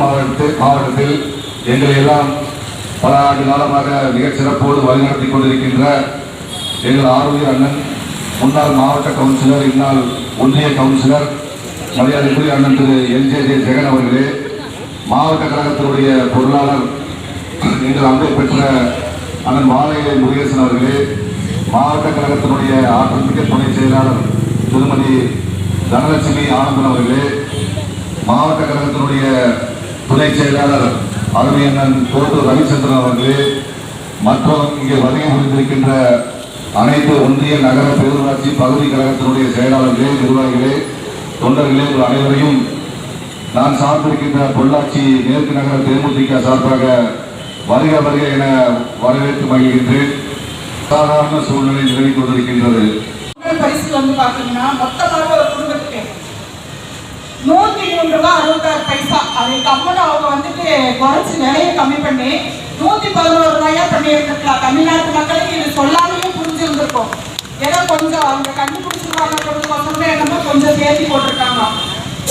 மாவட்டத்தில் மாவட்டத்தில் எங்களை எல்லாம் பல ஆண்டு காலமாக மிகச் சிறப்போடு வழிநடத்தி கொண்டிருக்கின்ற எங்கள் ஆரோக்கிய அண்ணன் முன்னாள் மாவட்ட கவுன்சிலர் இந்நாள் ஒன்றிய கவுன்சிலர் மரியாதைக்குரிய அண்ணன் திரு எல் ஜே ஜே ஜெகன் அவர்களே மாவட்ட கழகத்தினுடைய பொருளாளர் எங்கள் அன்பை பெற்ற அண்ணன் மாலையிலே முருகேசன் அவர்களே மாவட்ட கழகத்தினுடைய ஆற்றல் மிக்க துணை செயலாளர் திருமதி தனலட்சுமி ஆனந்தன் அவர்களே மாவட்ட கழகத்தினுடைய துணை செயலாளர் அருமையண்ணன் தோட்டூர் ரவிச்சந்திரன் அவர்களே மற்றும் இங்கே வருகை புரிந்திருக்கின்ற அனைத்து ஒன்றிய நகர பேரூராட்சி பகுதி கழகத்தினுடைய செயலாளர்களே நிர்வாகிகளே தொண்டர்களே உங்கள் அனைவரையும் நான் சார்ந்திருக்கின்ற பொள்ளாச்சி மேற்கு நகர தேமுதிக சார்பாக வருக வருக என வரவேற்று மகிழ்கின்றேன். சாதாரண சூழ்நிலை நிலவிக் கொண்டிருக்கின்றது. பரிசு வந்து பார்த்தீங்கன்னா மொத்தமாக மூணு ரூபா அறுபத்தாறு பைசா. அதை கம்மனு அவங்க வந்துட்டு குறைச்சி விலையை கம்மி பண்ணி நூத்தி பதினோரு ரூபாயா பண்ணியிருந்திருக்கலாம். தமிழ்நாட்டு மக்களுக்கு இது சொல்லாமையும் புரிஞ்சிருந்திருக்கும் ஏதோ கொஞ்சம் அவங்க கண்டுபிடிச்சிருவாங்கிறதுக்கோசரமே என்னமோ கொஞ்சம் சேர்த்தி போட்டிருக்காங்க.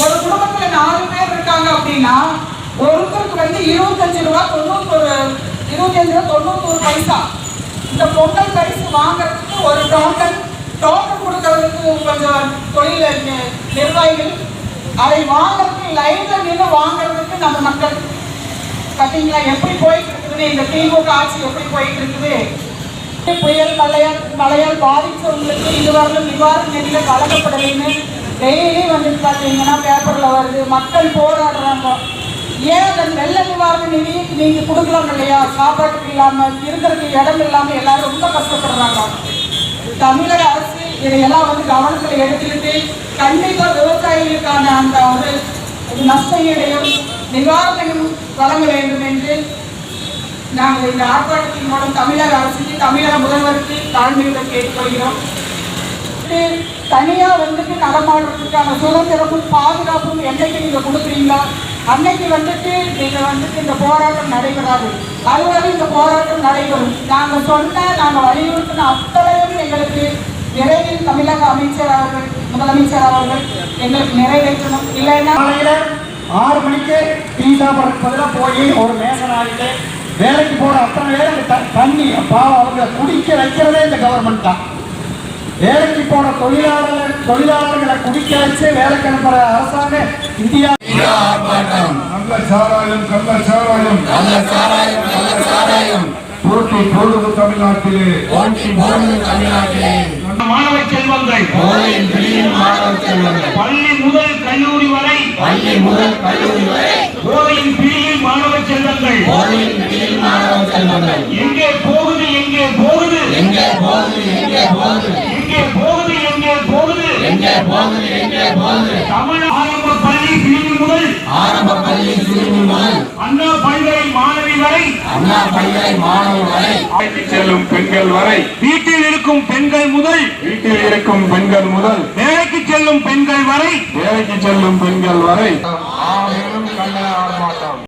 ஒரு குடும்பத்துல நாலு பேர் இருக்காங்க அப்படின்னா ஒருத்தருக்கு வந்து இருபத்தஞ்சு ரூபா தொண்ணூத்தொரு இருபத்தஞ்சு ரூபா தொண்ணூத்தொரு பைசா. இந்த பொங்கல் பரிசு வாங்குறதுக்கு ஒரு டோக்கன் டோக்கன் கொடுக்கறதுக்கு கொஞ்சம் தொழில் நிர்வாகிகள் அதை வாங்குறதுக்கு லைன்ல நின்று வாங்குறதுக்கு நம்ம மக்கள். பார்த்தீங்களா எப்படி போயிட்டு இருக்குது? இந்த திமுக ஆட்சி எப்படி போயிட்டு இருக்குது? புயல் மழையால் மழையால் பாதித்தவங்களுக்கு இதுவரையிலும் நிவாரண நிதியில வழங்கப்படலைன்னு டெய்லி வந்து பார்த்தீங்கன்னா பேப்பரில் வருது. மக்கள் போராடுறாங்க. ஏன் அந்த வெள்ள நிவாரண நிதி நீங்கள் கொடுக்கலாம் இல்லையா? சாப்பாட்டுக்கு இல்லாமல் இருக்கிறதுக்கு இடம் இல்லாமல் எல்லாரும் ரொம்ப கஷ்டப்படுறாங்க. தமிழக அரசு இதையெல்லாம் வந்து கவனத்தில் எடுத்துக்கிட்டு கண்டிப்பாக விவசாயிகளுக்கான அந்த ஒரு நஷ்டங்களையும் நஷ்ட ஈடையும் நிவாரணம் வழங்க வேண்டும் என்று நாங்கள் இந்த ஆர்ப்பாட்டத்தின் மூலம் தமிழக அரசுக்கு தமிழக முதல்வருக்கு தாழ்மையுடன் கேட்டுக்கொள்கிறோம். இது தனியா வந்துட்டு நடமாடுறதுக்கான சுதந்திரமும் பாதுகாப்பும் என்னைக்கு நீங்க கொடுக்குறீங்களா? அன்னைக்கு வந்துட்டு நீங்க வந்துட்டு இந்த போராட்டம் நடைபெறாது. அதுவரை இந்த போராட்டம் நடைபெறும். நாங்க சொன்ன நாங்க வலியுறுத்தின அத்தனை அமைச்சர் அவர்கள் முதலமைச்சர் அவர்கள் எங்களுக்கு நிறைவேற்றணும். இல்லைன்னா ஆறு மணிக்கு சாப்பிட்றதுக்கு பதிலாக போய் ஒரு மேசன் ஆகிட்டு வேலைக்கு போற அத்தனை பேர் அங்க த- தண்ணி பாவம் அவங்க குடிக்க வைக்கிறதே இந்த கவர்மெண்ட் தான். வேலைக்கு போன தொழிலாளர்கள் தொழிலாளர்களை குடிக்க வச்சு வேலைக்கு அனுப்புற அரசாங்கம் இந்தியா. நல்ல சாராயம் கள்ள சாராயம். நல்ல சாராயம் நல்ல சாராயம். போட்டி பொழுது தமிழ்நாட்டிலே. தமிழ்நாட்டிலே. மாணவ செல்வங்கள். போதையின் பிடியில் மாணவ செல்வங்கள். பள்ளி முதல் கல்லூரி வரை. பள்ளி முதல் கல்லூரி வரை. போதையின் பிடியில் மாணவ செல்வங்கள். போதையின் பிடியில் மாணவ செல்வங்கள். எங்கே போகுது எங்கே போகுது? எங்கே போகுது எங்கே போகுது? எங்கே போகுது எங்கே போகுது? எங்கே போகுது எங்கே போகுது? தமிழ் ஆரம்ப பிரிவு முதல் ஆரம்ப பள்ளி சிறுமி முதல் அண்ணா பல்கலை மாணவி வரை அண்ணா பல்கலை மாணவர் வரை செல்லும் பெண்கள் வரை வீட்டில் இருக்கும் பெண்கள் முதல் வீட்டில் இருக்கும் பெண்கள் முதல் வேலைக்கு செல்லும் பெண்கள் வரை. வேலைக்கு செல்லும் பெண்கள் வரை. ஆர்ப்பாட்டம்.